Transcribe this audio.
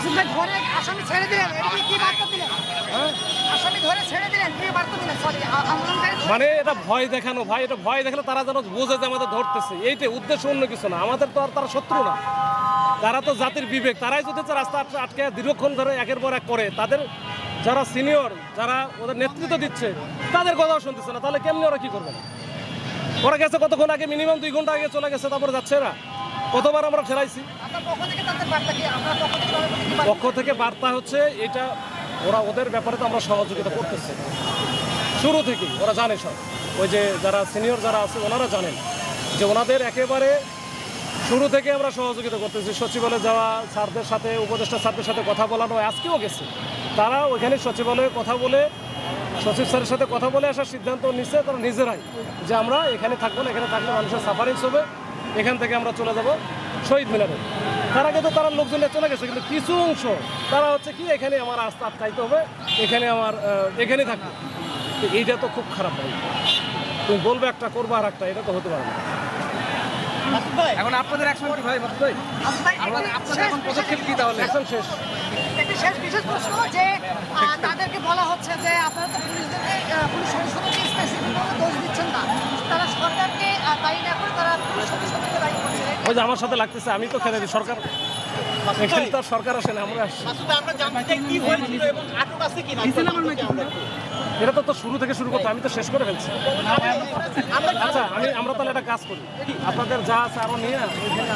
মাসুদ ভাই ধরে আসামি ছেড়ে দিলেন। কি- কি বার্তা দিলেন? হ্যাঁ? আসামি ধরে ছেড়ে দিলেন? কি বার্তা দিলেন? সরি মানে এটা ভয় দেখানো ভাই এটা ভয় দেখালে তারা যেন বোঝে যে আমাদের ধরতেছে। এইটাই উদ্দেশ্য অন্য কিছু না। আমাদের তো আর তারা শত্রু না। তারা তো জাতির বিবেক। তারাই যদি রাস্তা আটকে- দীর্ঘক্ষণ ধরে একের পর এক করে তাদের যারা সিনিয়র যারা ওদের নেতৃত্ব দিচ্ছে তাদের কথাও শুনতেছে না। তাহলে কেমনি ওরা কি করবে? ওরা গেছে কতক্ষণ আগে? মিনিমাম দুই ঘণ্টা আগে চলে গেছে তারপরে যাচ্ছে এরা? কতবার আমরা ফেরাইছি পক্ষ থেকে বার্তা থেকে থেকে হচ্ছে, এটা ওরা ওদের ব্যাপারে তো আমরা সহযোগিতা করতেছি। শুরু থেকেই, ওরা জানে সব। ওই যে যারা সিনিয়র যারা আছে, ওনারা জানেন যে ওনাদের একেবারে শুরু থেকে আমরা সহযোগিতা করতেছি। সচিবালয়ে যাওয়া, স্যারদের সাথে, উপদেষ্টা স্যারদের সাথে কথা বলানো, আজকেও গেছে। তারা ওইখানে সচিবালয়ে কথা বলে, সচিব স্যারের সাথে কথা বলে আসার সিদ্ধান্ত নিচ্ছে, তারা নিজেরাই যে আমরা এখানে থাকব না, এখানে থাকলে মানুষের সাফারিংস হবে। এখান থেকে আমরা চলে যাব শহীদ মিনারে। তার আগে তো তারা লোকজন চলে গেছে কিন্তু কিছু অংশ তারা হচ্ছে কি এখানে আমার রাস্তা আটকাইতে হবে এখানে আমার এখানে থাকবে। তো এইটা তো খুব খারাপ ভাই। তুমি বলবে একটা করব আর একটা এটা তো হতে পারে না। ভাই এখন আপনাদের অ্যাকশন কি ভাই মাসুদ ভাই? মাসুদ ভাই আপনাদের একটি আপনাদের শেষ এখন পদক্ষেপ কি তাহলে? এখন শেষ। একটি শেষ বিশেষ প্রশ্ন যে তাদেরকে বলা হচ্ছে যে আপনারা ওই যে আমার সাথে লাগতেছে আমি তো খেলে দিই সরকার এখানে তো আর সরকার আসে না আমরা আসছি আসলে আমরা জানতে চাই কি হয়েছিল এবং আটক আছে কিনা? এটা তো তো শুরু থেকে শুরু করতে আমি তো শেষ করে ফেলছি। আচ্ছা আমি আমরা তাহলে একটা কাজ করি। আপনাদের যা আছে আরও নিয়ে